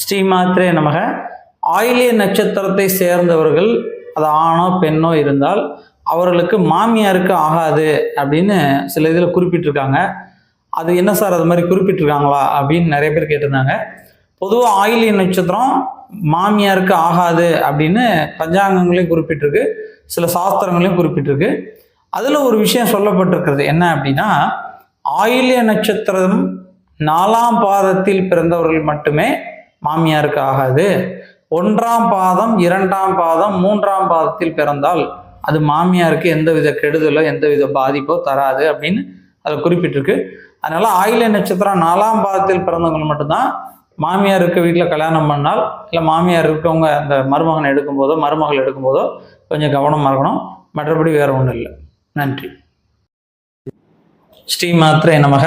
ஸ்ரீமாத்ரே நமக. ஆயிலிய நட்சத்திரத்தை சேர்ந்தவர்கள் அது ஆணோ பெண்ணோ இருந்தால் அவர்களுக்கு மாமியாருக்கு ஆகாது அப்படின்னு சில இதில் குறிப்பிட்டிருக்காங்க. அது என்ன சார் அது மாதிரி குறிப்பிட்டிருக்காங்களா அப்படின்னு நிறைய பேர் கேட்டிருந்தாங்க. பொதுவாக ஆயிலிய நட்சத்திரம் மாமியாருக்கு ஆகாது அப்படின்னு பஞ்சாங்கங்களையும் குறிப்பிட்டிருக்கு சில சாஸ்திரங்களையும் குறிப்பிட்டிருக்கு. அதில் ஒரு விஷயம் சொல்லப்பட்டிருக்கிறது என்ன அப்படின்னா ஆயிலிய நட்சத்திரம் நாலாம் பாதத்தில் பிறந்தவர்கள் மட்டுமே மாமியாருக்கு ஆகாது. ஒன்றாம் பாதம் இரண்டாம் பாதம் மூன்றாம் பாதத்தில் பிறந்தால் அது மாமியாருக்கு எந்தவித கெடுதலோ எந்தவித பாதிப்போ தராது அப்படின்னு அதில் குறிப்பிட்டிருக்கு. அதனால ஆயில நட்சத்திரம் நாலாம் பாதத்தில் பிறந்தவங்க மட்டும்தான் மாமியார் இருக்க வீட்டில் கல்யாணம் பண்ணால் இல்லை மாமியார் இருக்கவங்க அந்த மருமகனை எடுக்கும்போதோ மருமகள் எடுக்கும்போதோ கொஞ்சம் கவனமாக இருக்கணும். மற்றபடி வேறு ஒன்றும் இல்லை. நன்றி. ஸ்ரீ மாத்திரை நமக.